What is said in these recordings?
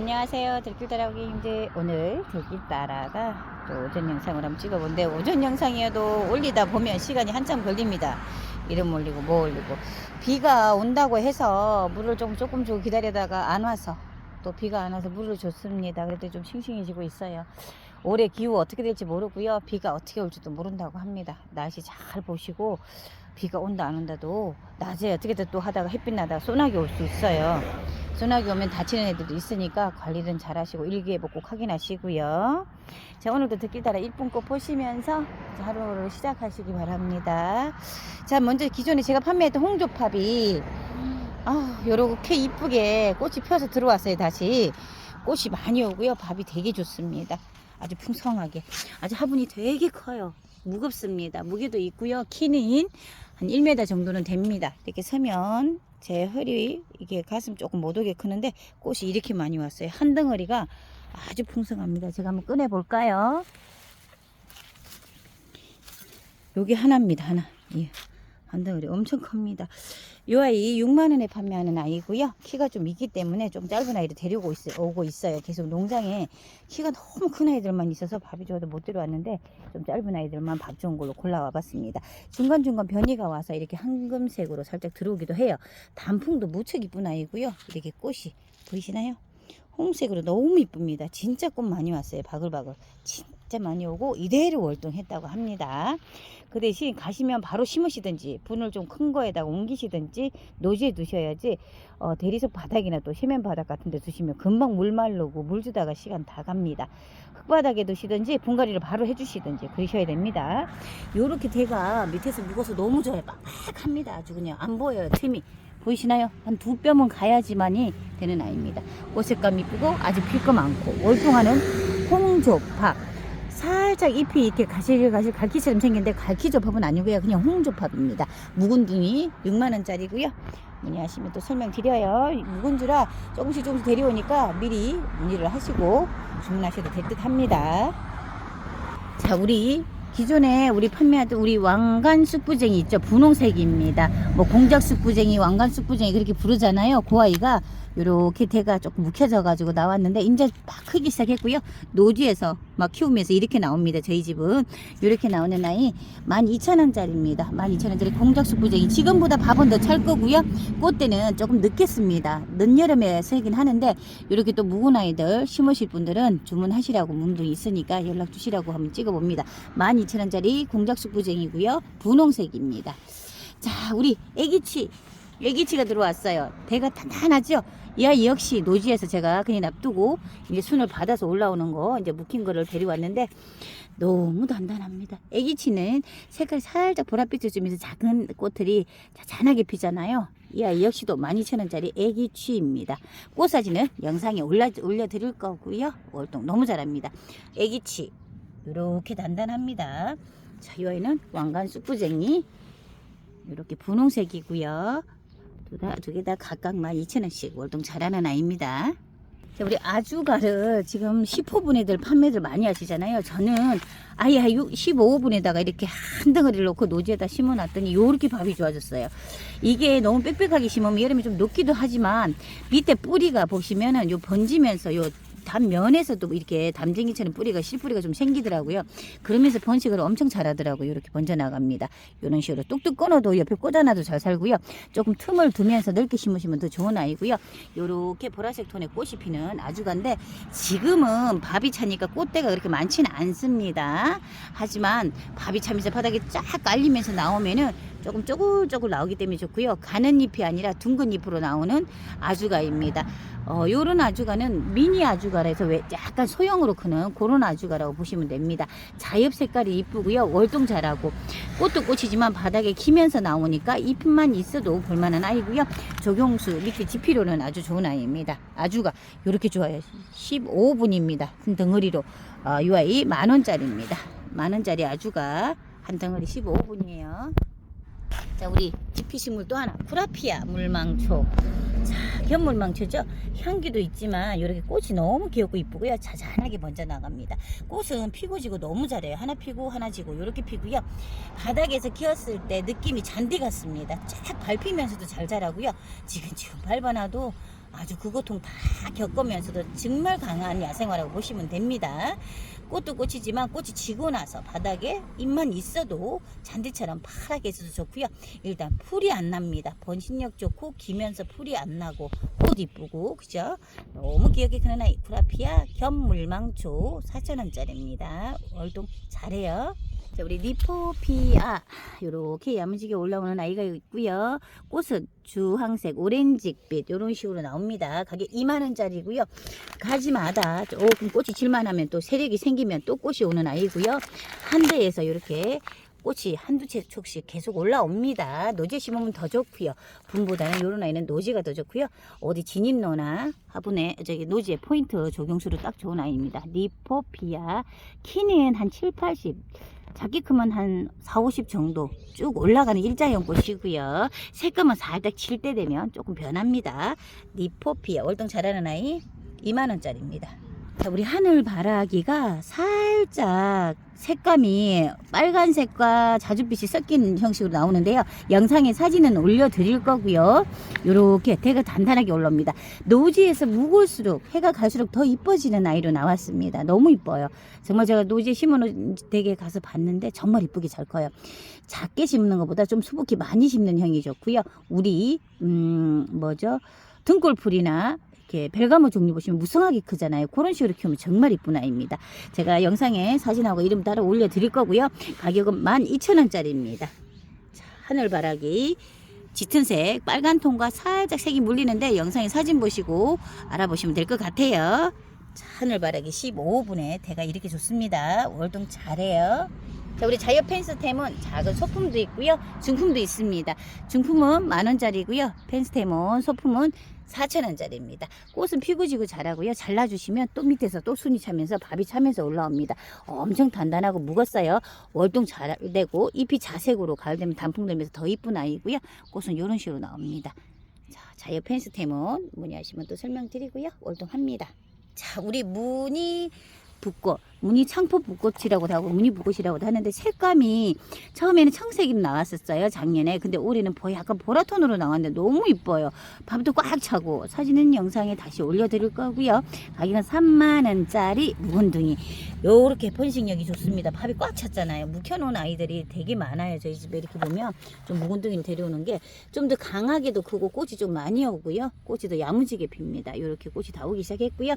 안녕하세요. 들길 따라오기인데 오늘 들길 따라가 또 오전 영상을 한번 찍어본데 오전 영상이어도 올리다 보면 시간이 한참 걸립니다. 이름 올리고 뭐 올리고. 비가 온다고 해서 물을 조금 조금 주고 기다리다가 안 와서 또 비가 안 와서 물을 줬습니다. 그래도 좀 싱싱해지고 있어요. 올해 기후 어떻게 될지 모르고요. 비가 어떻게 올지도 모른다고 합니다. 날씨 잘 보시고 비가 온다 안 온다도 낮에 어떻게든 또 하다가 햇빛 나다가 소나기 올 수 있어요 소나기 오면 다치는 애들도 있으니까 관리는 잘 하시고 일기예보 꼭 확인하시고요. 자, 오늘도 듣길 따라 이쁜 꽃 보시면서 하루를 시작하시기 바랍니다. 자, 먼저 기존에 제가 판매했던 홍조팝이 아, 요렇게 이쁘게 꽃이 펴서 들어왔어요, 다시. 꽃이 많이 오고요. 밥이 되게 좋습니다. 아주 풍성하게. 아주 화분이 되게 커요. 무겁습니다. 무게도 있고요. 키는 한 1m 정도는 됩니다. 이렇게 서면 제 허리 이게 가슴 조금 못 오게 크는데 꽃이 이렇게 많이 왔어요. 한 덩어리가 아주 풍성합니다. 제가 한번 꺼내 볼까요? 요게 하나입니다. 하나. 예. 한 덩어리 엄청 큽니다. 이 아이 6만 원에 판매하는 아이고요. 키가 좀 있기 때문에 좀 짧은 아이를 데리고 있어, 오고 있어요. 계속 농장에 키가 너무 큰 아이들만 있어서 밥이 좋아도 못 들어왔는데 좀 짧은 아이들만 밥 좋은 걸로 골라와 봤습니다. 중간중간 변이가 와서 이렇게 황금색으로 살짝 들어오기도 해요. 단풍도 무척 이쁜 아이고요. 이렇게 꽃이 보이시나요? 홍색으로 너무 이쁩니다. 진짜 꽃 많이 왔어요. 바글바글. 진짜 많이 오고 이대로 월동했다고 합니다. 그 대신 가시면 바로 심으시든지 분을 좀 큰 거에다가 옮기시든지 노지에 두셔야지 어, 대리석 바닥이나 또 세면 바닥 같은 데 두시면 금방 물 마르고 물 주다가 시간 다 갑니다. 흙바닥에 두시든지 분갈이를 바로 해주시든지 그러셔야 됩니다. 요렇게 대가 밑에서 묵어서 너무 좋아요. 빡빡합니다. 아주 그냥 안 보여요. 틈이. 보이시나요? 한 두 뼘은 가야지만이 되는 아이입니다. 꽃색감 이쁘고 아주 필거 많고 월동하는 홍조팝. 살짝 잎이 이렇게 가실가실 갈퀴처럼 생겼는데 갈퀴조팝은 아니고요. 그냥 홍조팝입니다. 묵은 둥이 6만원짜리고요. 문의하시면 또 설명드려요. 묵은 주라 조금씩 조금씩 데려오니까 미리 문의를 하시고 주문하셔도 될 듯 합니다. 자, 우리 기존에 우리 판매하던 우리 왕관 쑥부쟁이 있죠. 분홍색입니다. 뭐 공작 쑥부쟁이, 왕관 쑥부쟁이 그렇게 부르잖아요. 그 아이가 요렇게 대가 조금 묵혀져 가지고 나왔는데 이제 막 크기 시작했고요. 노지에서 막 키우면서 이렇게 나옵니다. 저희 집은 이렇게 나오는 아이 12,000원짜리입니다. 12,000원짜리 공작 쑥부쟁이 지금보다 밥은 더 찰 거고요. 꽃대는 조금 늦겠습니다. 늦여름에 세긴 하는데 이렇게 또 묵은 아이들 심으실 분들은 주문하시라고 문둥이 있으니까 연락 주시라고 한번 찍어봅니다. 12,000원짜리 공작 쑥부쟁이고요. 분홍색입니다. 자, 우리 애기치 애기치가 들어왔어요. 배가 단단하죠? 이 아이 역시 노지에서 제가 그냥 놔두고 이제 순을 받아서 올라오는 거 이제 묵힌 거를 데려왔는데 너무 단단합니다. 애기치는 색깔이 살짝 보랏빛을 주면서 작은 꽃들이 자잔하게 피잖아요. 이 아이 역시도 12,000원짜리 애기치입니다. 꽃 사진은 영상에 올라, 올려드릴 거고요. 월동 너무 잘합니다. 애기치 이렇게 단단합니다. 자, 이 아이는 왕관 쑥부쟁이 이렇게 분홍색이고요. 두 개 다 각각 12,000원씩 월동 잘하는 아이입니다. 자, 우리 아주가를 지금 10호분 애들 판매들 많이 하시잖아요. 저는 아예 15호분에다가 이렇게 한 덩어리를 놓고 노지에다 심어놨더니 요렇게 밥이 좋아졌어요. 이게 너무 빽빽하게 심으면 여름에 좀 녹기도 하지만 밑에 뿌리가 보시면은 요 번지면서 요 단면에서도 이렇게 담쟁이처럼 뿌리가 씨뿌리가 좀 생기더라고요. 그러면서 번식을 엄청 잘하더라고요. 이렇게 번져 나갑니다. 이런 식으로 뚝뚝 끊어도 옆에 꽂아놔도 잘 살고요. 조금 틈을 두면서 넓게 심으시면 더 좋은 아이고요. 요렇게 보라색 톤의 꽃이 피는 아주간데 지금은 밥이 차니까 꽃대가 그렇게 많지는 않습니다. 하지만 밥이 차면서 바닥에 쫙 깔리면서 나오면은 조금 쪼글쪼글 나오기 때문에 좋고요. 가는 잎이 아니라 둥근 잎으로 나오는 아주가입니다. 어, 요런 아주가는 미니 아주가라서 왜 약간 소형으로 크는 그런 아주가라고 보시면 됩니다. 자엽 색깔이 이쁘고요. 월동 잘하고 꽃도 꽃이지만 바닥에 키면서 나오니까 잎만 있어도 볼만한 아이고요. 적용수 밑에 지피로는 아주 좋은 아이입니다. 아주가 요렇게 좋아요. 15분입니다. 큰 덩어리로 어, 이 아이 만 원짜리입니다. 만 원짜리 아주가 한 덩어리 15분이에요. 자, 우리 지피식물 또 하나. 구라피아 물망초. 자, 견물망초죠. 향기도 있지만 이렇게 꽃이 너무 귀엽고 이쁘고요. 자잔하게 먼저 나갑니다. 꽃은 피고 지고 너무 잘해요. 하나 피고 하나 지고 이렇게 피고요. 바닥에서 키웠을 때 느낌이 잔디 같습니다. 쫙 밟히면서도 잘 자라고요. 지금 지금 밟아놔도 아주 그 고통 다 겪으면서도 정말 강한 야생화라고 보시면 됩니다. 꽃도 꽃이지만 꽃이 지고 나서 바닥에 잎만 있어도 잔디처럼 파랗게 있어도 좋고요. 일단 풀이 안 납니다. 번식력 좋고 기면서 풀이 안 나고 꽃 이쁘고 그죠? 너무 기억이 크는 아이 프라피아 견물망초 4,000원짜리입니다. 월동 잘해요. 자, 우리 리포피아 요렇게 야무지게 올라오는 아이가 있고요. 꽃은 주황색, 오렌지빛 이런 식으로 나옵니다. 가격 2만 원짜리고요. 가지마다 조금 꽃이 질만하면 또 세력이 생기면 또 꽃이 오는 아이고요. 한 대에서 이렇게 꽃이 한두 채 촉씩 계속 올라옵니다. 노지 심으면 더 좋고요. 분보다는 이런 아이는 노지가 더 좋고요. 어디 진입로나 화분에 저기 노지에 포인트 적용수로 딱 좋은 아이입니다. 리포피아 키는 한 7, 80 작게 크면 한 4, 50 정도 쭉 올라가는 일자형 꽃이고요. 색감은 살짝 칠 때 되면 조금 변합니다. 리포피아 월동 잘하는 아이 2만원짜리입니다. 자, 우리 하늘 바라기가 살짝 색감이 빨간색과 자줏빛이 섞인 형식으로 나오는데요. 영상에 사진은 올려드릴 거고요. 이렇게 대가 단단하게 올라옵니다. 노지에서 묵을수록 해가 갈수록 더 이뻐지는 아이로 나왔습니다. 너무 이뻐요. 정말 제가 노지에 심어놓은 댁에 가서 봤는데 정말 이쁘게 잘 커요. 작게 심는 것보다 좀 수북히 많이 심는 형이 좋고요. 우리 음 뭐죠 등골풀이나 이렇게 벨가모 종류 보시면 무성하게 크잖아요. 그런 식으로 키우면 정말 이쁜 아이입니다. 제가 영상에 사진하고 이름 따라 올려드릴 거고요. 가격은 12,000원짜리입니다. 자, 하늘바라기 짙은 색 빨간 톤과 살짝 색이 물리는데 영상에 사진 보시고 알아보시면 될 것 같아요. 자, 하늘바라기 15분에 대가 이렇게 좋습니다. 월동 잘해요. 자, 우리 자이어 펜스템은 작은 소품도 있고요. 중품도 있습니다. 중품은 만 원짜리고요. 펜스템은 소품은 4,000원짜리입니다. 꽃은 피고 지고 자라고요. 잘라주시면 또 밑에서 또 순이 차면서 밥이 차면서 올라옵니다. 엄청 단단하고 무겁어요. 월동 잘 되고 잎이 자색으로 가을 되면 단풍 들면서 더 이쁜 아이고요. 꽃은 이런 식으로 나옵니다. 자, 자이어 펜스템은 문의하시면 또 설명드리고요. 월동합니다. 자, 우리 무늬 붓꽃, 무늬 창포 붓꽃이라고도 하고 무늬 붓꽃이라고도 하는데 색감이 처음에는 청색이 나왔었어요 작년에. 근데 올해는 보 약간 보라톤으로 나왔는데 너무 이뻐요. 밥도 꽉 차고 사진은 영상에 다시 올려드릴 거고요. 가격은 3만원짜리 묵은둥이. 요렇게 번식력이 좋습니다. 밥이 꽉 찼잖아요. 묵혀놓은 아이들이 되게 많아요 저희 집에. 이렇게 보면 좀 묵은둥이를 데려오는 게 좀 더 강하게도 크고 꽃이 좀 많이 오고요. 꽃이 더 야무지게 핍니다. 요렇게 꽃이 다 오기 시작했고요.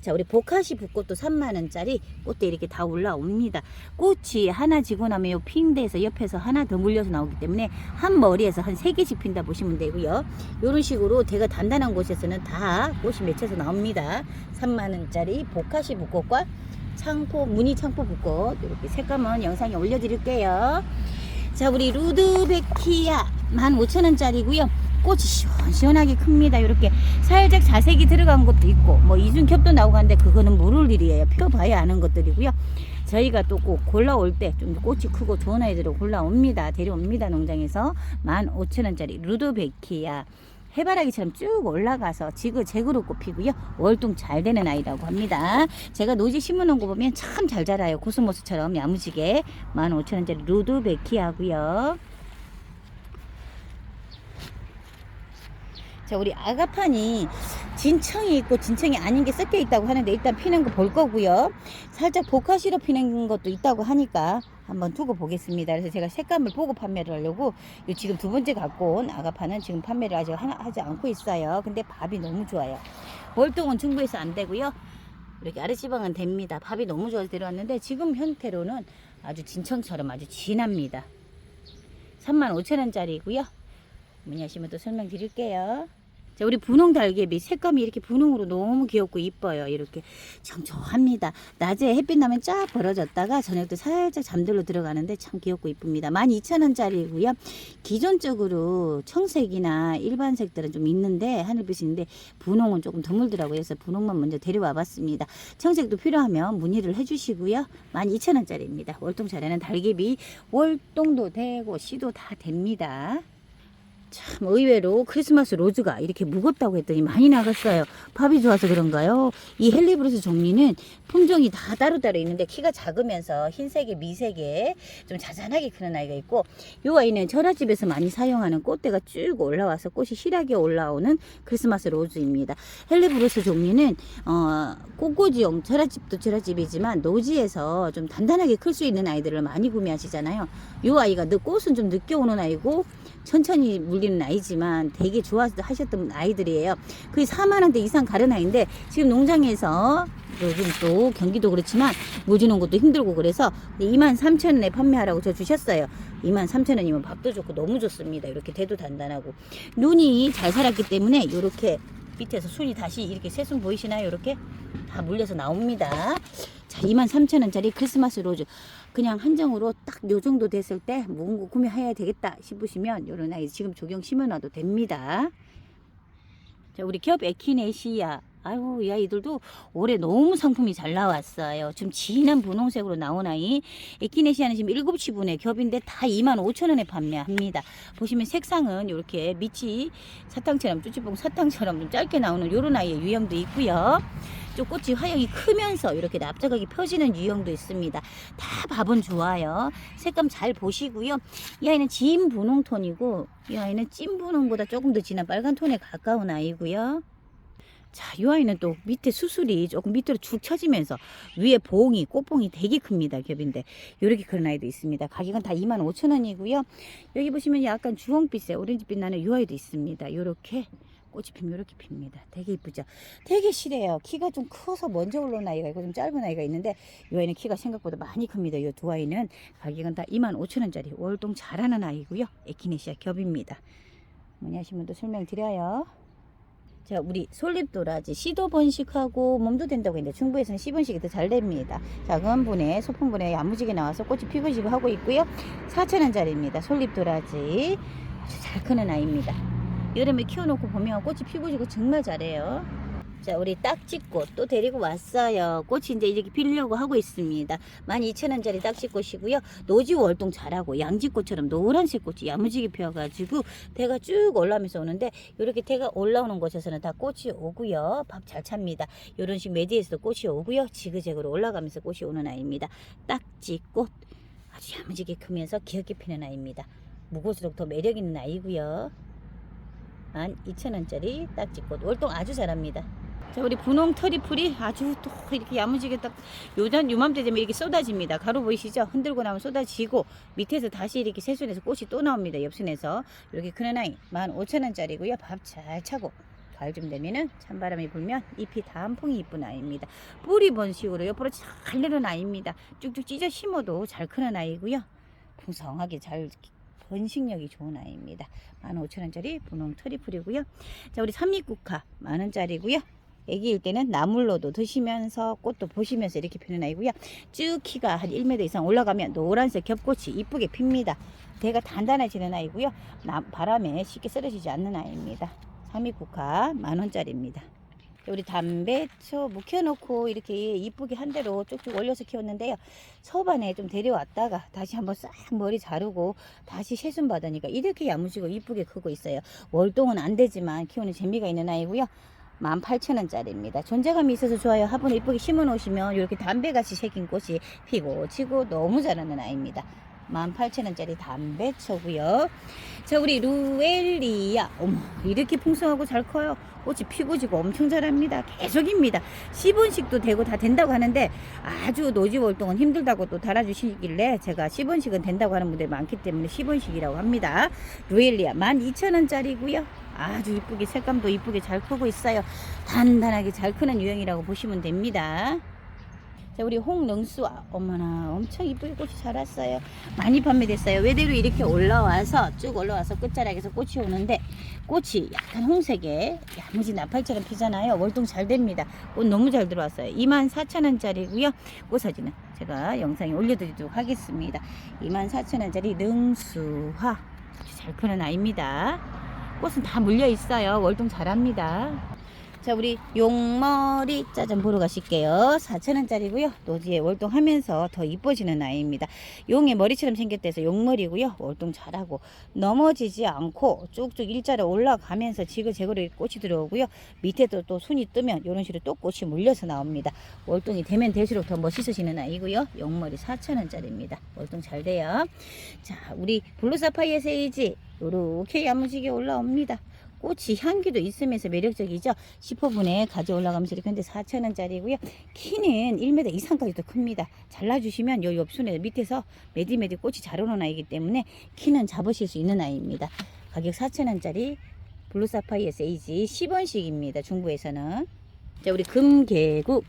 자 우리 보카시 붓꽃도 3만원 짜리 꽃대 이렇게 다 올라옵니다. 꽃이 하나 지고 나면 요 핑대에서 옆에서 하나 더 물려서 나오기 때문에 한 머리에서 한세 개씩 핀다 보시면 되고요. 요런 식으로 대가 단단한 곳에서는 다 꽃이 맺혀서 나옵니다. 3만원짜리 보카시 붓꽃과 창포 무늬 창포 붓꽃. 이렇게 색감은 영상에 올려드릴게요. 자 우리 루드베키아 15,000원짜리고요 꽃이 시원시원하게 큽니다 이렇게 살짝 자색이 들어간 것도 있고 뭐 이중겹도 나오고 하는데 그거는 모를 일이에요 펴봐야 아는 것들이고요 저희가 또 꼭 골라올 때 좀 꽃이 크고 좋은 아이들을 골라옵니다 데려옵니다 농장에서 15,000원짜리 루드베키아 해바라기처럼 쭉 올라가서 지그재그로 꽃피고요. 월동 잘 되는 아이라고 합니다. 제가 노지 심어놓은 거 보면 참 잘 자라요. 코스모스처럼 야무지게 15,000원짜리 루드베키하고요. 자, 우리 아가판이 진청이 있고 진청이 아닌 게 섞여 있다고 하는데 일단 피는 거 볼 거고요. 살짝 보카시로 피는 것도 있다고 하니까 한번 두고 보겠습니다. 그래서 제가 색감을 보고 판매를 하려고 요 지금 두 번째 갖고 온 아가파는 지금 판매를 아직 하지 않고 있어요. 근데 밥이 너무 좋아요. 월동은 중부에서 안 되고요. 이렇게 아랫지방은 됩니다. 밥이 너무 좋아서 데려왔는데 지금 형태로는 아주 진청처럼 아주 진합니다. 35,000원짜리고요. 문의하시면 또 설명드릴게요. 자, 우리 분홍 달개비 색감이 이렇게 분홍으로 너무 귀엽고 이뻐요. 이렇게 청초합니다. 낮에 햇빛 나면 쫙 벌어졌다가 저녁 때 살짝 잠들로 들어가는데 참 귀엽고 이쁩니다. 12,000원짜리고요. 기존적으로 청색이나 일반 색들은 좀 있는데 하늘빛이 있는데 분홍은 조금 드물더라고요. 그래서 분홍만 먼저 데려와 봤습니다. 청색도 필요하면 문의를 해주시고요. 12,000원짜리입니다. 월동 잘하는 달개비 월동도 되고 씨도 다 됩니다. 참 의외로 크리스마스 로즈가 이렇게 무겁다고 했더니 많이 나갔어요. 밥이 좋아서 그런가요? 이 헬리브루스 종류는 품종이 다 따로따로 있는데 키가 작으면서 흰색에 미색에 좀 자잔하게 크는 아이가 있고 이 아이는 절화집에서 많이 사용하는 꽃대가 쭉 올라와서 꽃이 실하게 올라오는 크리스마스 로즈입니다. 헬리브루스 종류는 어, 꽃꽂이용 절화집도 절화집이지만 노지에서 좀 단단하게 클 수 있는 아이들을 많이 구매하시잖아요. 이 아이가 늦- 꽃은 좀 늦게 오는 아이고 천천히 물리는 아이지만 되게 좋아하셨던 아이들이에요. 거의 4만 원대 이상 가른 아이인데 지금 농장에서 요즘 또 경기도 그렇지만 물 주는 것도 힘들고 그래서 2만 3천 원에 판매하라고 저 주셨어요. 2만 3천 원이면 밥도 좋고 너무 좋습니다. 이렇게 대도 단단하고 눈이 잘 살았기 때문에 이렇게 밑에서 순이 다시 이렇게 새순 보이시나요? 이렇게 다 물려서 나옵니다. 자, 2만 3천 원짜리 크리스마스 로즈. 그냥 한정으로 딱 요 정도 됐을 때거 구매해야 되겠다 싶으시면 요런 아이 지금 조경 심어놔도 됩니다. 자, 우리 겹 에키네시아. 아유, 이 아이들도 올해 너무 상품이 잘 나왔어요. 좀 진한 분홍색으로 나온 아이. 에키네시아는 지금 7시 분에 겹인데 다 2만 5천 원에 판매합니다. 보시면 색상은 이렇게 밑이 사탕처럼, 쭈쭈뽕 사탕처럼 좀 짧게 나오는 요런 아이의 유형도 있고요. 좀 꽃이 화형이 크면서 이렇게 납작하게 펴지는 유형도 있습니다. 다 밥은 좋아요. 색감 잘 보시고요. 이 아이는 진 분홍 톤이고 이 아이는 찐 분홍보다 조금 더 진한 빨간 톤에 가까운 아이고요. 자, 이 아이는 또 밑에 수술이 조금 밑으로 축 처지면서 위에 봉이, 꽃봉이 되게 큽니다. 겹인데. 요렇게 그런 아이도 있습니다. 가격은 다 25,000원이고요. 여기 보시면 약간 주홍빛에 오렌지빛 나는 이 아이도 있습니다. 요렇게 꽃이 피면 이렇게 핍니다. 되게 이쁘죠? 되게 실해요. 키가 좀 커서 먼저 올라온 아이가 있고 좀 짧은 아이가 있는데 이 아이는 키가 생각보다 많이 큽니다. 이 두 아이는 가격은 다 25,000원짜리 월동 잘하는 아이고요. 에키네시아 겹입니다. 문의하신 분도 설명드려요. 자, 우리 솔잎도라지 씨도 번식하고 몸도 된다고 했는데 중부에서는 씨 번식이 더 잘 됩니다. 작은 분에 소풍 분에 야무지게 나와서 꽃이 피고 지고 하고 있고요. 4,000원짜리입니다. 솔잎도라지 아주 잘 크는 아이입니다. 여름에 키워놓고 보면 꽃이 피고 지고 정말 잘해요. 자, 우리 딱지꽃 또 데리고 왔어요. 꽃이 이제 이렇게 피려고 하고 있습니다. 12,000원짜리 딱지꽃이고요. 노지 월동 잘하고 양지꽃처럼 노란색 꽃이 야무지게 피어가지고 대가 쭉 올라오면서 오는데 이렇게 대가 올라오는 곳에서는 다 꽃이 오고요. 밥 잘 찹니다. 이런 식 매디에서도 꽃이 오고요. 지그재그로 올라가면서 꽃이 오는 아이입니다. 딱지꽃 아주 야무지게 크면서 귀엽게 피는 아이입니다. 무고수록 더 매력 있는 아이고요. 12,000원짜리 딱지꽃 월동 아주 잘합니다. 자, 우리 분홍 터리풀이 아주 또 이렇게 야무지게 딱 요전 요맘때 되면 이렇게 쏟아집니다. 가로 보이시죠? 흔들고 나면 쏟아지고 밑에서 다시 이렇게 새순에서 꽃이 또 나옵니다. 옆순에서 이렇게 큰 아이 15,000원짜리고요. 밥 잘 차고 가을 좀 되면은 찬바람이 불면 잎이 단풍이 이쁜 아이입니다. 뿌리 번식으로 옆으로 잘 내려온 아이입니다. 쭉쭉 찢어 심어도 잘 크는 아이고요. 풍성하게 잘 번식력이 좋은 아이입니다. 15,000원짜리 분홍 트리플이고요. 자, 우리 삼립국화 만원짜리고요. 애기일 때는 나물로도 드시면서 꽃도 보시면서 이렇게 피는 아이고요. 쭉 키가 한 1m 이상 올라가면 노란색 겹꽃이 이쁘게 핍니다. 대가 단단해지는 아이고요. 나- 바람에 쉽게 쓰러지지 않는 아이입니다. 삼립국화 만원짜리입니다. 우리 담배초 묵혀놓고 이렇게 이쁘게 한 대로 쭉쭉 올려서 키웠는데요. 초반에 좀 데려왔다가 다시 한번 싹 머리 자르고 다시 새순 받으니까 이렇게 야무지고 이쁘게 크고 있어요. 월동은 안 되지만 키우는 재미가 있는 아이고요. 18,000원짜리입니다. 존재감이 있어서 좋아요. 화분에 이쁘게 심어 놓으시면 이렇게 담배같이 새긴 꽃이 피고 치고 너무 잘하는 아이입니다. 18,000원짜리 담배초고요. 자, 우리 루엘리아. 어머, 이렇게 풍성하고 잘 커요. 꽃이 피고 지고 엄청 잘합니다. 계속입니다. 시번식도 되고 다 된다고 하는데 아주 노지 월동은 힘들다고 또 달아주시길래 제가 시번식은 된다고 하는 분들이 많기 때문에 시번식이라고 합니다. 루엘리아 12,000원짜리고요. 아주 이쁘게 색감도 이쁘게 잘 크고 있어요. 단단하게 잘 크는 유형이라고 보시면 됩니다. 자, 우리 홍능수, 아, 어머나, 엄청 이쁘게 꽃이 자랐어요. 많이 판매됐어요. 외대로 이렇게 올라와서, 쭉 올라와서 끝자락에서 꽃이 오는데, 꽃이 약간 홍색에 야무지 나팔처럼 피잖아요. 월동 잘 됩니다. 꽃 너무 잘 들어왔어요. 24,000원짜리고요. 꽃 사진은 제가 영상에 올려드리도록 하겠습니다. 24,000원짜리 능수화. 아주 잘 크는 아이입니다. 꽃은 다 물려 있어요. 월동 잘합니다. 자, 우리 용머리 짜잔 보러 가실게요. 4,000원짜리고요. 노지에 월동하면서 더 이뻐지는 아이입니다. 용의 머리처럼 생겼대서 용머리고요. 월동 잘하고 넘어지지 않고 쭉쭉 일자로 올라가면서 지그재그로 꽃이 들어오고요. 밑에도 또 순이 뜨면 이런 식으로 또 꽃이 물려서 나옵니다. 월동이 되면 될수록 더 멋있어지는 아이고요. 용머리 4,000원짜리입니다. 월동 잘 돼요. 자, 우리 블루사파이어 세이지 요렇게 야무지게 올라옵니다. 꽃이 향기도 있으면서 매력적이죠. 10호분에 가져 올라가면서 이렇게 근데 4,000원짜리고요. 키는 1m 이상까지도 큽니다. 잘라주시면 요 옆순에 밑에서 메디메디 꽃이 잘 오는 아이기 때문에 키는 잡으실 수 있는 아이입니다. 가격 4,000원짜리 블루사파이어 세이지 10원씩입니다. 중부에서는. 자, 우리 금계국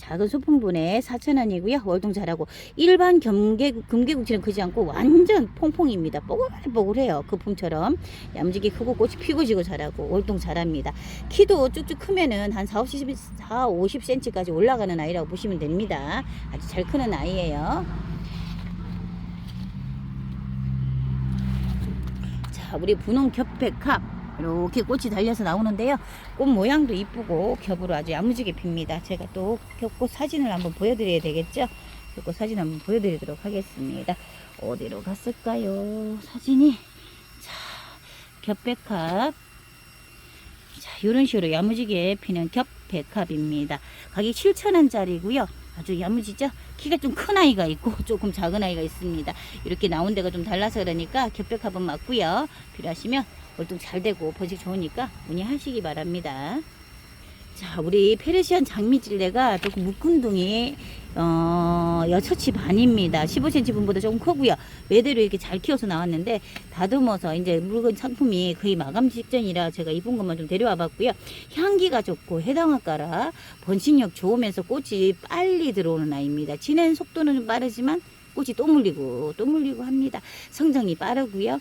작은 소품분에 4,000원이고요. 월동 잘하고 일반 금계국, 금계국처럼 크지 않고 완전 퐁퐁입니다. 뽀글뽀글해요. 그 품처럼 얌지게 크고 꽃이 피고 지고 잘하고 월동 잘합니다. 키도 쭉쭉 크면은 한 4, 50, 4, 50cm까지 올라가는 아이라고 보시면 됩니다. 아주 잘 크는 아이예요. 자, 우리 분홍 겹백합 이렇게 꽃이 달려서 나오는데요. 꽃 모양도 이쁘고 겹으로 아주 야무지게 핍니다. 제가 또 겹꽃 사진을 한번 보여드려야 되겠죠? 겹꽃 사진 한번 보여드리도록 하겠습니다. 어디로 갔을까요? 사진이 자, 겹백합 자, 이런 식으로 야무지게 피는 겹백합입니다. 가격 7,000원짜리고요. 아주 야무지죠? 키가 좀 큰 아이가 있고 조금 작은 아이가 있습니다. 이렇게 나온 데가 좀 달라서 그러니까 겹백합은 맞고요. 필요하시면 월동 잘 되고 번식 좋으니까 문의하시기 바랍니다. 자, 우리 페르시안 장미찔레가 조금 묶음둥이 어, 여섯치 반입니다. 15cm 분보다 조금 크고요. 매대로 이렇게 잘 키워서 나왔는데 다듬어서 이제 물건 상품이 거의 마감 직전이라 제가 이쁜 것만 좀 데려와 봤고요. 향기가 좋고 해당 아까라 번식력 좋으면서 꽃이 빨리 들어오는 아이입니다. 진행 속도는 좀 빠르지만 꽃이 또 물리고 또 물리고 합니다. 성장이 빠르고요.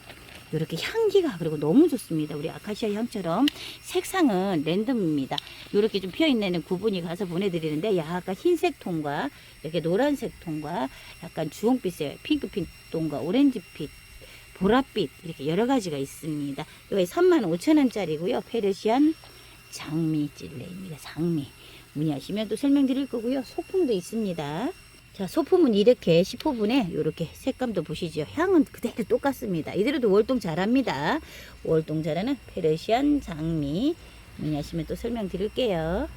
이렇게 향기가 그리고 너무 좋습니다. 우리 아카시아 향처럼 색상은 랜덤입니다. 이렇게 좀 피어있는 구분이 가서 보내드리는데 약간 흰색 톤과 이렇게 노란색 톤과 약간 주홍빛의 핑크빛 톤과 오렌지빛 보랏빛 이렇게 여러 가지가 있습니다. 이거 35,000원짜리고요. 페르시안 장미 찔레입니다. 장미 문의하시면 또 설명드릴 거고요. 소품도 있습니다. 자, 소품은 이렇게 10호분에 이렇게 색감도 보시죠. 향은 그대로 똑같습니다. 이대로도 월동 잘합니다. 월동 잘하는 페르시안 장미. 문의하시면 또 설명드릴게요.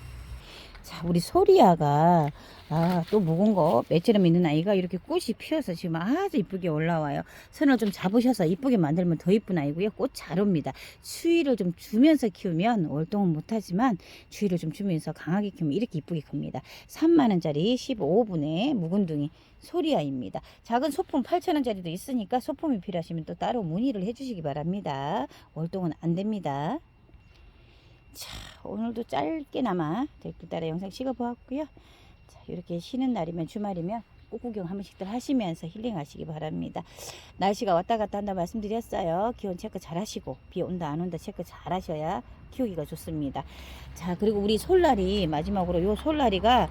자, 우리 소리아가 아, 또 묵은 거 매처럼 있는 아이가 이렇게 꽃이 피어서 지금 아주 이쁘게 올라와요. 선을 좀 잡으셔서 이쁘게 만들면 더 이쁜 아이고요. 꽃 잘 옵니다. 수위를 좀 주면서 키우면 월동은 못하지만 주위를 좀 주면서 강하게 키우면 이렇게 이쁘게 큽니다. 3만원짜리 15분에 묵은둥이 소리아입니다. 작은 소품 8천원짜리도 있으니까 소품이 필요하시면 또 따로 문의를 해주시기 바랍니다. 월동은 안 됩니다. 자, 오늘도 짧게나마 댓글 따라 영상 찍어보았고요. 자, 이렇게 쉬는 날이면 주말이면 꽃구경 한 번씩들 하시면서 힐링하시기 바랍니다. 날씨가 왔다 갔다 한다 말씀드렸어요. 기온 체크 잘 하시고 비 온다 안 온다 체크 잘 하셔야 키우기가 좋습니다. 자, 그리고 우리 솔라리 마지막으로 요 솔라리가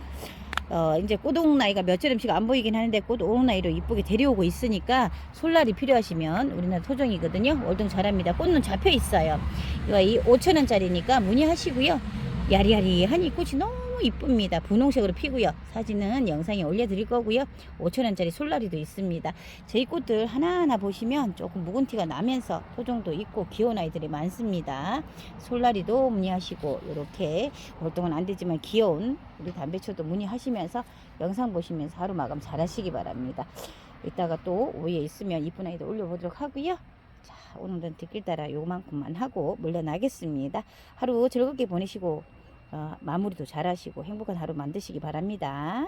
어, 이제 꽃옥 나이가 몇 자름씩 안 보이긴 하는데 꽃옥 나이로 이쁘게 데려오고 있으니까 솔라리 필요하시면 우리나라 토종이거든요. 월동 잘합니다. 꽃은 잡혀 있어요. 이거 이 5천원짜리니까 문의하시고요. 야리야리하니 꽃이 너무 이쁩니다. 분홍색으로 피고요. 사진은 영상에 올려드릴 거고요. 5천원짜리 솔라리도 있습니다. 저희 꽃들 하나하나 보시면 조금 묵은 티가 나면서 토종도 있고 귀여운 아이들이 많습니다. 솔라리도 문의하시고 이렇게 월동은 안 되지만 귀여운 우리 담배초도 문의하시면서 영상 보시면서 하루 마감 잘 하시기 바랍니다. 이따가 또 오후에 있으면 이쁜 아이들 올려보도록 하고요. 자, 오늘은 듣길 따라 요만큼만 하고 물러나겠습니다. 하루 즐겁게 보내시고 어, 마무리도 잘 하시고 행복한 하루 만드시기 바랍니다.